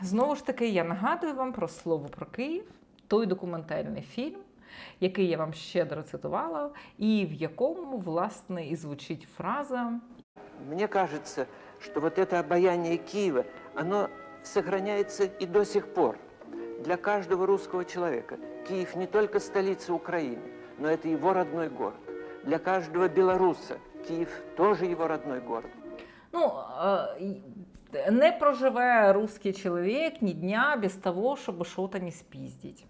Знову ж таки, я нагадую вам про слово про Київ, той документальний фільм, який я вам щедро цитувала, і в якому, власне, і звучить фраза Мне кажется, что вот это обаяние Киева, оно сохраняется и до сих пор. Для каждого русского человека Киев не только столица Украины, но это его родной город. Для каждого белоруса Киев тоже его родной город. Ну, е, й- не проживе русский чоловік ні дня без того, щоб щось не спіздіть.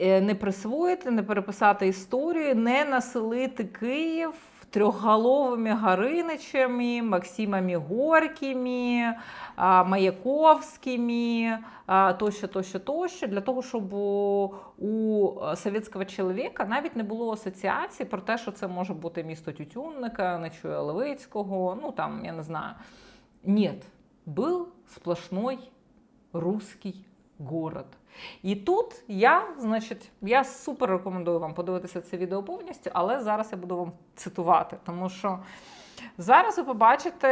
Е, Не присвоїти, не переписати історію, не населити Київ трьохголовими Гариничами, Максимами Горькими, Маяковськими, тощо, тощо, тощо, для того, щоб у, у совєтського чоловіка навіть не було асоціації про те, що це може бути місто Тютюнника, Нечуя Левицького, ну там, я не знаю. Нет, был сплошной русский город. І тут я, значить, я супер рекомендую вам подивитися це відео повністю, але зараз я буду вам цитувати, тому що зараз ви побачите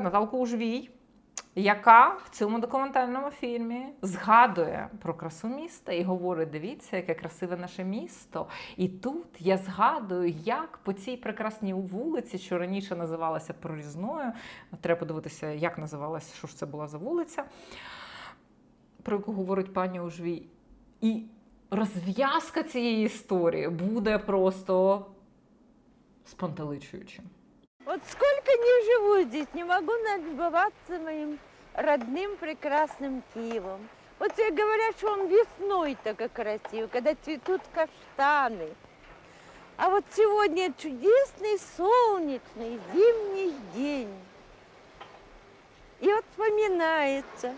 Наталку Ужвій, яка в цьому документальному фільмі згадує про красу міста і говорить: дивіться, яке красиве наше місто. І тут я згадую, як по цій прекрасній вулиці, що раніше називалася Прорізною, треба подивитися, як називалася, що ж це була за вулиця, про яку говорить пані Ужвій. І розв'язка цієї історії буде просто спантеличуючим. Вот сколько не живу здесь, не могу налюбоваться моим родным прекрасным Киевом. Вот все говорят, что он весной так красив, когда цветут каштаны. А вот сегодня чудесный солнечный зимний день. И вот вспоминается,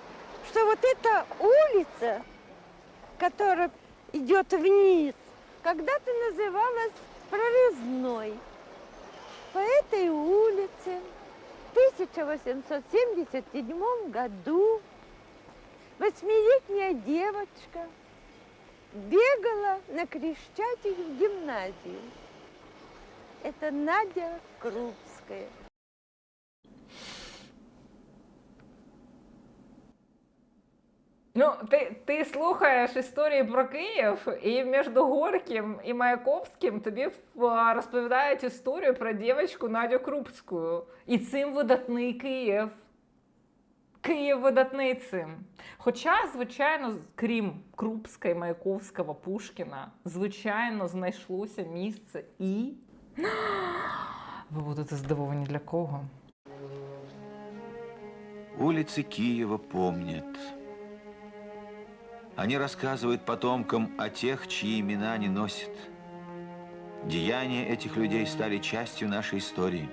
что вот эта улица, которая идет вниз, когда-то называлась Прорезной. По этой улице в 1877 году восьмилетняя девочка бегала на Крещатик в гимназию. Это Надя Крупская. Ну, ти, ти слухаєш історії про Київ, і між Горьким і Маяковським тобі розповідають історію про дівчинку Надю Крупську. І цим видатний Київ. Київ видатний цим. Хоча, звичайно, крім Крупська, і Маяковського, Пушкіна, звичайно, знайшлося місце і. Ви будете здивовані для кого? Улицы Киева помнят. Они рассказывают потомкам о тех, чьи имена они носят. Деяния этих людей стали частью нашей истории.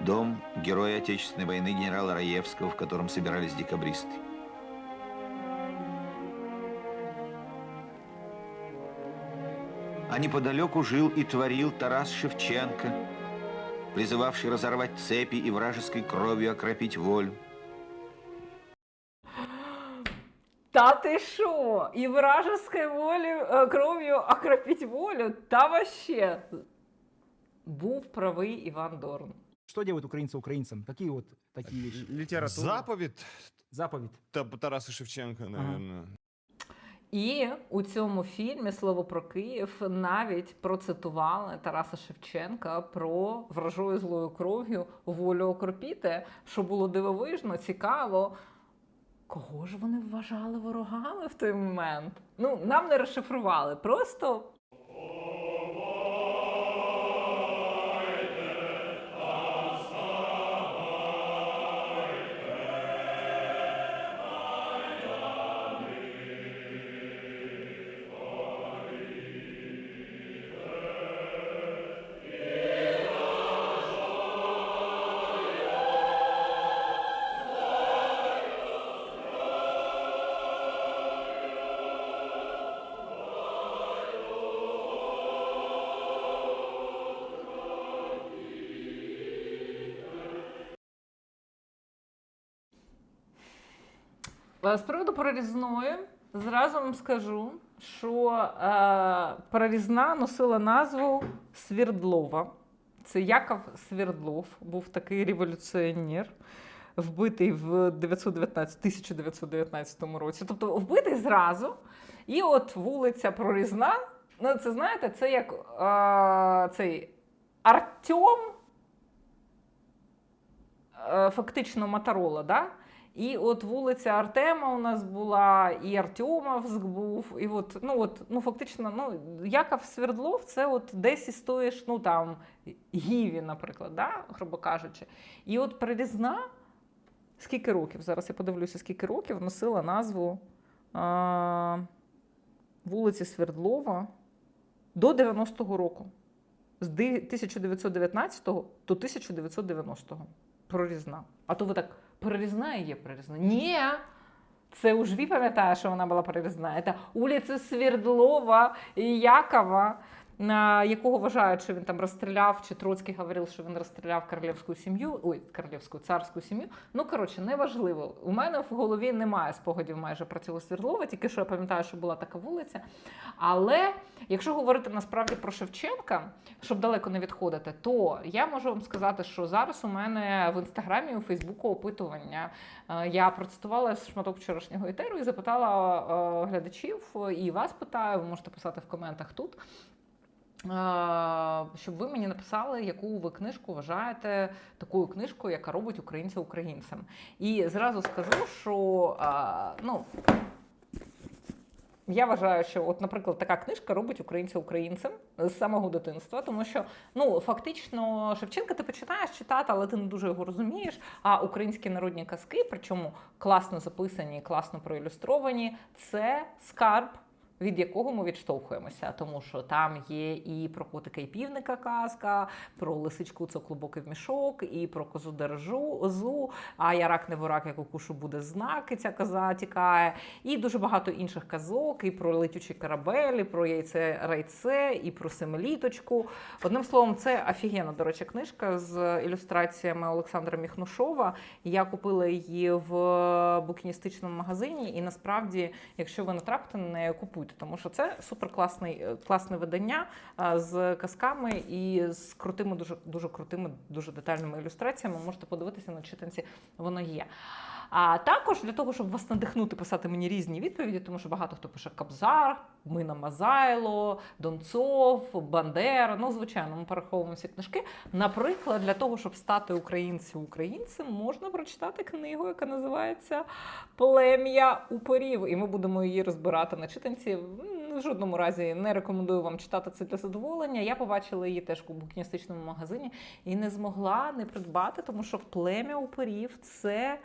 Дом героя Отечественной войны генерала Раевского, в котором собирались декабристы. А неподалеку жил и творил Тарас Шевченко, призывавший разорвать цепи и вражеской кровью окропить волю. Та ти що? І вражеской волі е, кров'ю окропіть волю? Та вообще. Був правий Іван Дорн. Что делают украинцы украинцам? Какие вот такие вещи? Литература. Заповедь. Та- Тараса Шевченка, наверное. І у цьому фільмі Слово про Київ навіть процитували Тараса Шевченка про вражою злою кров'ю волю окропіти, що було дивовижно, цікаво. Кого ж вони вважали ворогами в той момент? Ну, нам не розшифрували. Просто З приводу прорізної, зразу вам скажу, що е, прорізна носила назву Свірдлова. Це Яков Свердлов, був такий революціонер, вбитий в 919, 1919 році. Тобто вбитий зразу. І от вулиця Прорізна. Ну, це знаєте, це як е, цей Артем, е, фактично Моторола, да? І от вулиця Артема у нас була, і Артемовськ був, і от, ну, от, ну, фактично, ну, Яков Свердлов це от десь із тої ну, там, Гіві, наприклад, да? грубо кажучи. І от Прирізна, скільки років, зараз я подивлюся, скільки років носила назву а, вулиці Свердлова до 90-го року. З 1919 до 1990-го. Прорізна. А то ви так, прорізна і є прорізна. Ні. Це у Жві пам'ятає, що вона була прорізна. Це вулиця Свердлова і Якова, якого вважають, що він там розстріляв, чи Троцький говорив, що він розстріляв королівську сім'ю, ой, королівську царську сім'ю. Ну, коротше, неважливо. У мене в голові немає спогадів майже про цього Свердлова, тільки що я пам'ятаю, що була така вулиця. Але якщо говорити насправді про Шевченка, щоб далеко не відходити, то я можу вам сказати, що зараз у мене в інстаграмі і у Фейсбуку опитування. Е, Я процитувала шматок вчорашнього етеру і запитала е, глядачів, і вас питаю, ви можете писати в коментах тут. Щоб ви мені написали, яку ви книжку вважаєте такою книжкою, яка робить українця українцем. І зразу скажу, що ну, я вважаю, що, от, наприклад, така книжка робить українця українцем з самого дитинства, тому що ну фактично Шевченка ти починаєш читати, але ти не дуже його розумієш. А українські народні казки, причому класно записані, класно проілюстровані, це скарб. Від якого ми відштовхуємося, тому що там є і про котика і півника казка, про лисичку це клубокий в мішок, і про козу держу, озу, а я рак не ворак, як укушу буде знак, і ця коза тікає. І дуже багато інших казок, і про летючий корабель, і про яйце райце, і про семиліточку. Одним словом, це офігенна, до речі, книжка з ілюстраціями Олександра Міхнушова. Я купила її в букіністичному магазині, і насправді, якщо ви натрапите на неї, купуйте, тому що це суперкласний класне видання з казками і з крутими, дуже дуже крутими, дуже детальними ілюстраціями. Можете подивитися на читанці, воно є. А також для того, щоб вас надихнути писати мені різні відповіді, тому що багато хто пише Кабзар, Мина Мазайло, Донцов, Бандера. Ну, звичайно, ми переховуємо всі книжки. Наприклад, для того, щоб стати українцем українцем, можна прочитати книгу, яка називається Плем'я упорів. І ми будемо її розбирати на читанці. В жодному разі не рекомендую вам читати це для задоволення. Я побачила її теж у букіністичному магазині і не змогла не придбати, тому що плем'я упорів це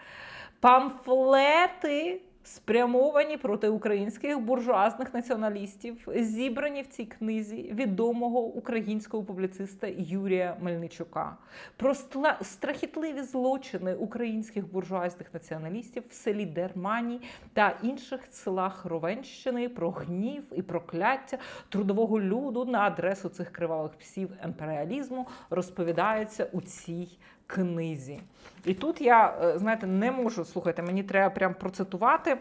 памфлети. Спрямовані проти українських буржуазних націоналістів, зібрані в цій книзі відомого українського публіциста Юрія Мельничука. Про страхітливі злочини українських буржуазних націоналістів в селі Дермані та інших селах Ровенщини, про гнів і прокляття трудового люду на адресу цих кривавих псів імперіалізму розповідається у цій книзі. І тут я, е, знаєте, не можу слухайте, мені треба прям процитувати. е,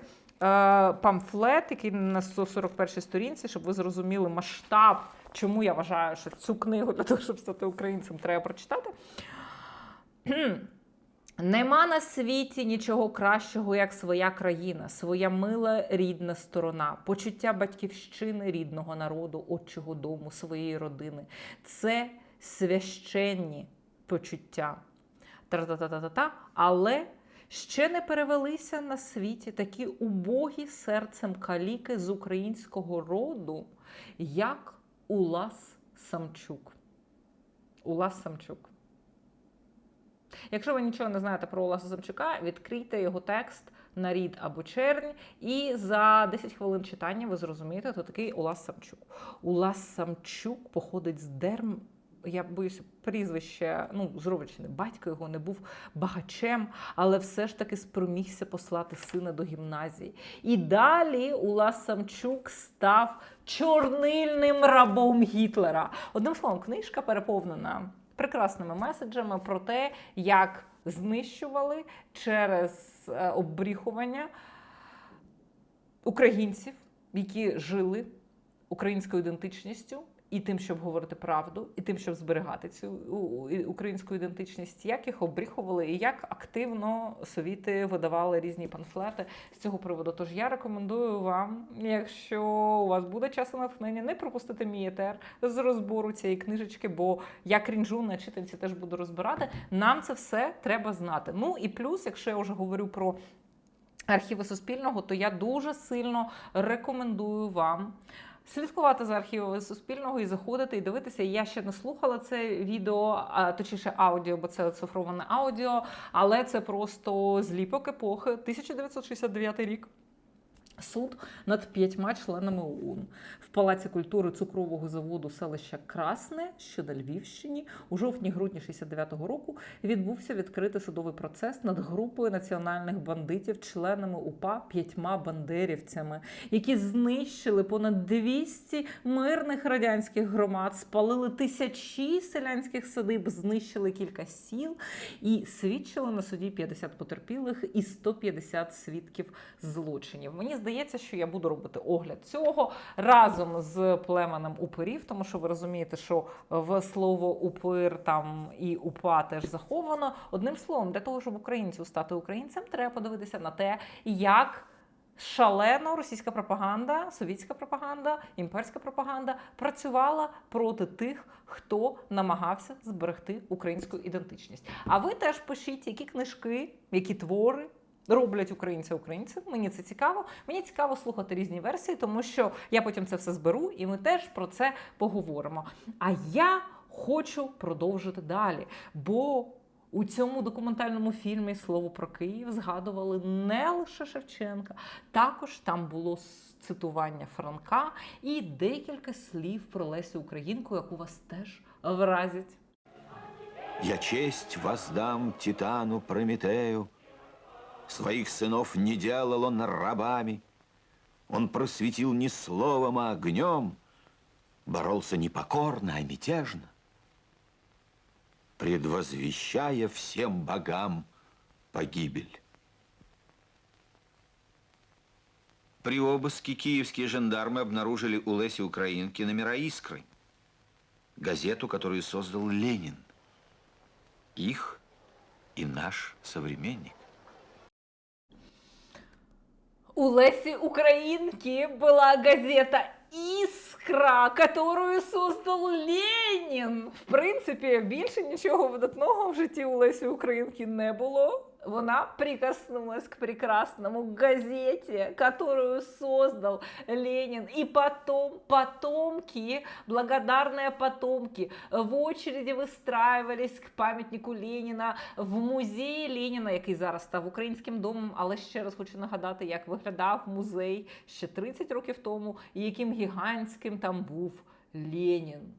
Памфлет, який на 141 сторінці, щоб ви зрозуміли масштаб, чому я вважаю, що цю книгу для того, щоб стати українцем, треба прочитати. Нема на світі нічого кращого, як своя країна, своя мила рідна сторона, почуття батьківщини рідного народу, отчого дому, своєї родини. Це священні почуття. Та-та-та-та-та, але ще не перевелися на світі такі убогі серцем каліки з українського роду, як Улас Самчук. Улас Самчук. Якщо ви нічого не знаєте про Олеса Самчука, відкрийте його текст на рід або чернь, і за 10 хвилин читання ви зрозумієте, хто такий Улас Самчук. Улас Самчук походить з Дерм. Я боюся, прізвище, ну, з. Батько його не був багачем, але все ж таки спромігся послати сина до гімназії. І далі Улас Самчук став чорнильним рабом Гітлера. Одним словом, книжка переповнена прекрасними меседжами про те, як знищували через е, оббріхування українців, які жили українською ідентичністю і тим, щоб говорити правду, і тим, щоб зберігати цю українську ідентичність, як їх обріхували і як активно совіти видавали різні памфлети з цього приводу. Тож я рекомендую вам, якщо у вас буде час натхнення, не пропустити мій етер з розбору цієї книжечки, бо я крінжу на читанці теж буду розбирати. Нам це все треба знати. Ну і плюс, якщо я вже говорю про архіви Суспільного, то я дуже сильно рекомендую вам. Слідкувати за архівами Суспільного і заходити і дивитися. Я ще не слухала це відео, а точніше аудіо, бо це цифроване аудіо, але це просто зліпок епохи 1969 рік. Суд над п'ятьма членами ОУН в Палаці культури цукрового заводу селища Красне, що на Львівщині, у жовтні-грудні 69-го року відбувся відкритий судовий процес над групою національних бандитів, членами УПА п'ятьма бандерівцями, які знищили понад 200 мирних радянських громад, спалили тисячі селянських садиб, знищили кілька сіл і свідчили на суді 50 потерпілих і 150 свідків злочинів. Мені здається, що я буду робити огляд цього разом з племенем упирів, тому що ви розумієте, що в слово упир там і упа теж заховано. Одним словом, для того, щоб українцю стати українцем, треба подивитися на те, як. Шалено російська пропаганда, совітська пропаганда, імперська пропаганда працювала проти тих, хто намагався зберегти українську ідентичність. А ви теж пишіть, які книжки, які твори роблять українця українцем. Мені це цікаво. Мені цікаво слухати різні версії, тому що я потім це все зберу, і ми теж про це поговоримо. А я хочу продовжити далі, бо у цьому документальному фільмі Слово про Київ згадували не лише Шевченка, також там було цитування Франка і декілька слів про Лесю Українку, яку вас теж вразять. Я честь воздам Титану Прометею. Своих сынов не делал он рабами. Он просветил не словом, а огнем. Боролся не покорно, а мятежно. Предвозвещая всем богам погибель. При обыске киевские жандармы обнаружили у Леси Украинки номера «Искры», газету, которую создал Ленин. Их и наш современник. У Леси Украинки была газета «Іскра», которую создал Ленін. В принципі, більше нічого видатного в житті у Лесі Українки не було. Вона прикоснулась к прекрасному газете, которую создал Ленин. И потом потомки, благодарные потомки, в очереди выстраивались к пам'ятнику Леніна в музеї Леніна, який зараз став українським домом. Але ще раз хочу нагадати, як виглядав музей ще 30 років тому, і яким гігантським там був Ленін.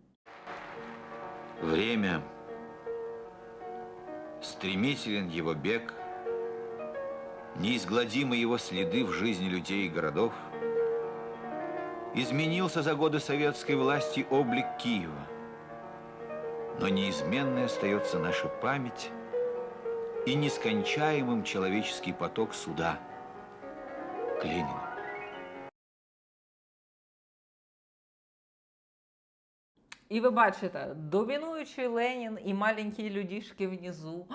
Время. Стремителен его бег, неизгладимы его следы в жизни людей и городов. Изменился за годы советской власти облик Киева. Но неизменной остается наша память и нескончаемым человеческий поток суда к Ленину. І ви бачите, домінуючий Ленін і маленькі людішки внизу.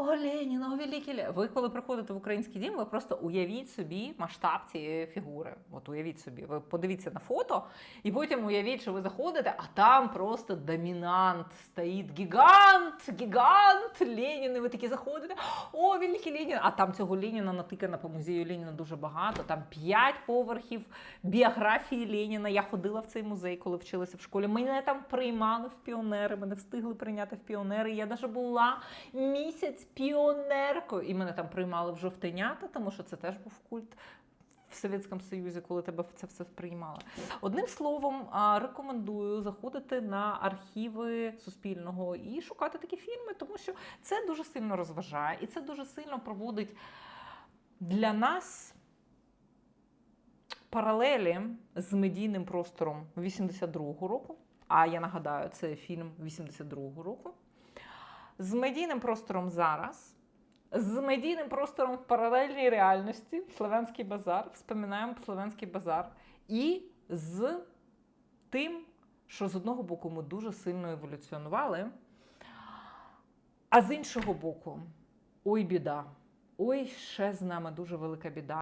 О, Ленін, о, великий Ленін. Ви коли приходите в український дім, ви просто уявіть собі масштаб цієї фігури. От уявіть собі, ви подивіться на фото, і потім уявіть, що ви заходите, а там просто домінант стоїть гігант, гігант Ленін. І ви такі заходите. О, великий Ленін! А там цього Леніна натикано по музею Леніна дуже багато. Там п'ять поверхів біографії Леніна. Я ходила в цей музей, коли вчилася в школі. Мене там приймали в піонери, мене встигли прийняти в піонери. Я навіть була місяць піонеркою, і мене там приймали в жовтенята, тому що це теж був культ. В Совєтському Союзі, коли тебе це все приймали. Одним словом, рекомендую заходити на архіви Суспільного і шукати такі фільми, тому що це дуже сильно розважає і це дуже сильно проводить для нас паралелі з медійним простором 82-го року. А я нагадаю, це фільм 82-го року. З медійним простором зараз, з медійним простором в паралельній реальності, Славянський базар, вспоминаємо Славянський базар, і з тим, що з одного боку ми дуже сильно еволюціонували, а з іншого боку, ой, біда. Ой, ще з нами дуже велика біда.